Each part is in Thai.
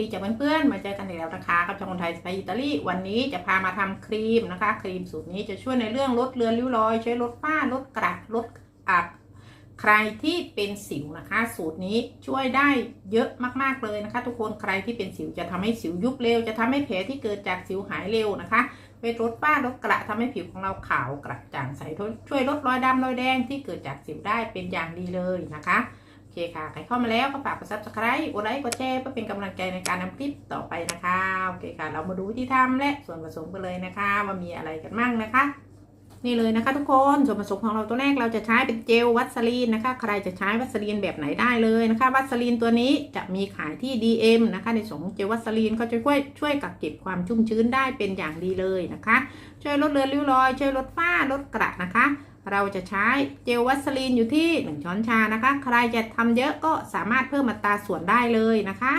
ดีจากเพื่อนๆมาเจอกันอีกแล้วนะคะกับช่องคนไทยสไปอิตาลีวันนี้จะพามาทำครีมนะคะ ครีมสูตรนี้จะช่วยในเรื่องลดเลือนริ้วรอย ช่วยลดฝ้าลดกระลดอักใครที่เป็นสิวนะคะ สูตรนี้ช่วยได้เยอะมากๆเลยนะคะ ทุกคนใครที่เป็นสิวจะทำให้สิวยุบเร็ว จะทำให้แผลที่เกิดจากสิวหายเร็วนะคะไปลดฝ้าลดกระทำให้ผิวของเราขาวกระจ่างใสช่วยลดรอยดำรอยแดงที่เกิดจากสิวได้เป็นอย่างดีเลยนะคะ เคค่ะ ใครเข้ามาแล้วก็ฝากกด subscribe กดไลค์กดแชร์เพื่อเป็นกำลังใจในการทำคลิปต่อไปนะคะ โอเคค่ะ เรามาดูวิธีทำและส่วนผสมกันเลยนะคะ ว่ามีอะไรกันมั่งนะคะ นี่เลยนะคะ ทุกคนส่วนผสมของเราตัวแรกเราจะใช้เป็นเจลวัสลีนนะคะ ใครจะใช้วัสลีนแบบไหนได้เลยนะคะ วัสลีนตัวนี้จะมีขายที่ DM นะคะ ในส่วนของเจลวัสลีนก็จะช่วยช่วยกักเก็บความชุ่มชื้นได้เป็นอย่างดีเลยนะคะ ช่วยลดเลือนริ้วรอย ช่วยลดฝ้าลดกระนะคะ เราจะใช้เจลวัสลีนอยู่ที่ 1 ช้อนชานะคะ ใครจะทำเยอะก็สามารถเพิ่มอัตราส่วนได้เลยนะคะ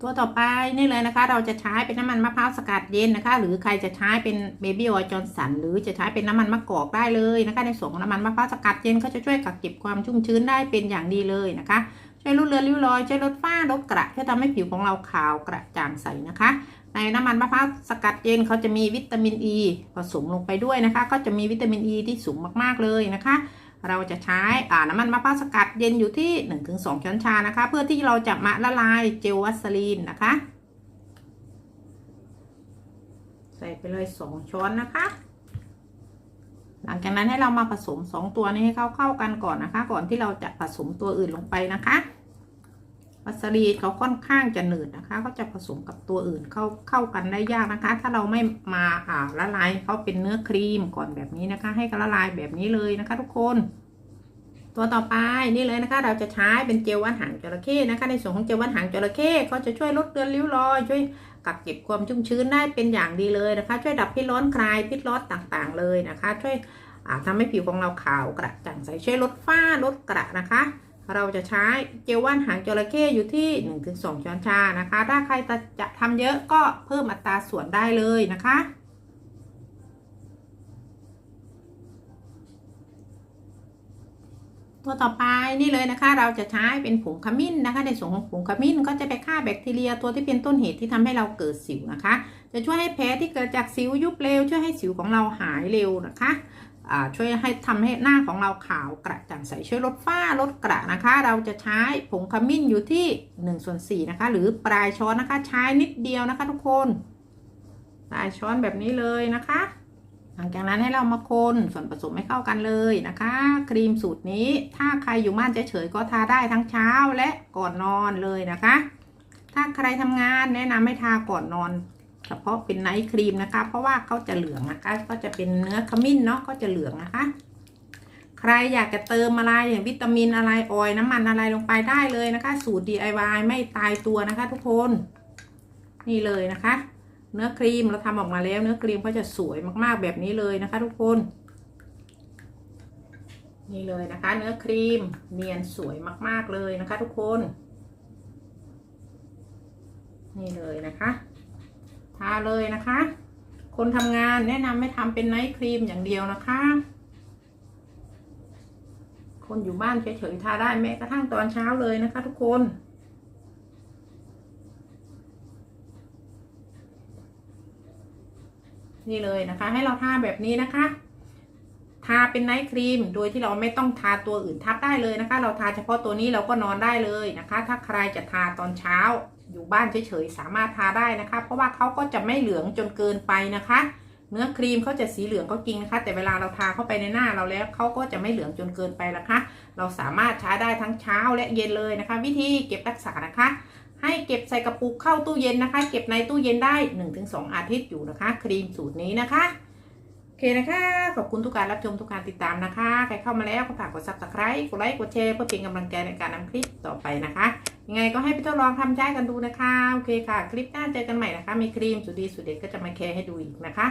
ตัวต่อไปนี่เลยนะคะ เราจะใช้เป็นน้ำมันมะพร้าวสกัดเย็นนะคะ หรือใครจะใช้เป็นเบบี้ออยล์จอร์สันหรือจะใช้เป็นน้ำมันมะกอกได้เลยนะคะ ในส่วนของน้ำมันมะพร้าวสกัดเย็นก็จะช่วยกักเก็บความชุ่มชื้นได้เป็นอย่างดีเลยนะคะช่วยลดเลือนริ้วรอยช่วยลดฝ้าลดกระช่วยทำให้ผิวของเราขาวกระจ่างใสนะคะ ในน้ำมันมะพร้าวสกัดเย็นเขาจะมีวิตามินอ e ีผสมลงไปด้วยนะคะ ก็จะมีวิตามินอ e ีที่สูงมากๆเลยนะคะ เราจะใช้น้ำมันมะพร้าวสกัดเย็นอยู่ที่ 1-2 ช้อนชานะคะ เพื่อที่เราจะมาละลายเจลวัสลีนนะคะ ใส่ไปเลย 2 ช้อนนะคะหลังจากนั้นให้เรามาผสม 2 ตัวนี้ให้เข้าเข้ากันก่อนนะคะ ก่อนที่เราจะผสมตัวอื่นลงไปนะคะ วัสลีนเขาค่อนข้างจะหนืดนะคะเขาจะผสมกับตัวอื่นเข้าเข้ากันได้ยากนะคะ ถ้าเราไม่มาอ่าละลายเขาเป็นเนื้อครีมก่อนแบบนี้นะคะ ให้ละลายแบบนี้เลยนะคะ ทุกคน ตัวต่อไปนี่เลยนะคะ เราจะใช้เป็นเจลวัดหางจระเข้นะคะ ในส่วนของเจลวัดหางจระเข้ก็จะช่วยลดเลือนริ้วรอยช่วยกักเก็บความชุ่มชื้นได้เป็นอย่างดีเลยนะคะ ช่วยดับพิษร้อนคลายพิษร้อนต่างๆ เลยนะคะ ช่วยทำให้ผิวของเราขาวกระจ่างใสช่วยลดฝ้าลดกระนะคะ เราจะใช้เจลว่านหางจระเข้อยู่ที่ 1-2 ช้อนชานะคะ ถ้าใครจะทำเยอะก็เพิ่มอัตราส่วนได้เลยนะคะตัวต่อไปนี่เลยนะคะ เราจะใช้เป็นผงขมิ้นนะคะ ในส่วนของผงขมิ้นก็จะไปฆ่าแบคทีเรียตัวที่เป็นต้นเหตุที่ทำให้เราเกิดสิวนะคะ จะช่วยให้แผลที่เกิดจากสิวยุบเร็วช่วยให้สิวของเราหายเร็วนะคะ ช่วยให้ทำให้หน้าของเราขาวกระจ่างใสช่วยลดฝ้าลดกระนะคะ เราจะใช้ผงขมิ้นอยู่ที่1ส่วน4นะคะ หรือปลายช้อนนะคะ ใช้นิดเดียวนะคะทุกคนปลายช้อนแบบนี้เลยนะคะ หลังจากนั้นให้เรามาคนส่วนผสมให้เข้ากันเลยนะคะ ครีมสูตรนี้ถ้าใครอยู่บ้านเฉยๆก็ทาได้ทั้งเช้าและก่อนนอนเลยนะคะ ถ้าใครทำงานแนะนำให้ทาก่อนนอน เฉพาะเป็นไนท์ครีมนะคะ เพราะว่าเขาจะเหลืองนะคะ ก็จะเป็นเนื้อขมิ้นเนาะก็จะเหลืองนะคะ ใครอยากจะเติมอะไรอย่างวิตามินอะไรออยน้ำมันอะไรลงไปได้เลยนะคะ สูตร DIY ไม่ตายตัวนะคะ ทุกคน นี่เลยนะคะ เนื้อครีมเราทำออกมาแล้วเนื้อครีมก็จะสวยมากๆแบบนี้เลยนะคะ ทุกคนนี่เลยนะคะ เนื้อครีมเนียนสวยมาก ๆ เลยนะคะ ทุกคน นี่เลยนะคะ ทาเลยนะคะ คนทำงานแนะนำไม่ทำเป็นไนท์ครีมอย่างเดียวนะคะ คนอยู่บ้านเฉยๆทาได้แม้กระทั่งตอนเช้าเลยนะคะ ทุกคนนี่เลยนะคะ ให้เราทาแบบนี้นะคะ ทาเป็นไนท์ครีม โดยที่เราไม่ต้องทาตัวอื่นทับได้เลยนะคะ เราทาเฉพาะตัวนี้เราก็นอนได้เลยนะคะ ถ้าใครจะทาตอนเช้า อยู่บ้านเฉยๆสามารถทาได้นะคะ เพราะว่าเขาก็จะไม่เหลืองจนเกินไปนะคะ เนื้อครีมเขาจะสีเหลืองก็จริงนะคะ แต่เวลาเราทาเข้าไปในหน้าเราแล้วเขาก็จะไม่เหลืองจนเกินไปละคะ เราสามารถใช้ได้ทั้งเช้าและเย็นเลยนะคะ วิธีเก็บรักษานะคะ ให้เก็บใส่กระปุกเข้าตู้เย็นนะคะ เก็บในตู้เย็นได้ 1-2 อาทิตย์อยู่นะคะ ครีมสูตรนี้นะคะ โอเคนะคะ ขอบคุณทุกการรับชมทุกการติดตามนะคะ ใครเข้ามาแล้วก็ฝากกด subscribe กดไลค์ กดแชร์เพื่อเป็นกำลังใจในการนำคลิปต่อไปนะคะ ยังไงก็ให้ไปทดลองทำใช้กันดูนะคะ โอเคค่ะ คลิปหน้าเจอกันใหม่นะคะ มีครีมสุดดีสุดเด็ดก็จะมาแชร์ให้ดูอีกนะคะ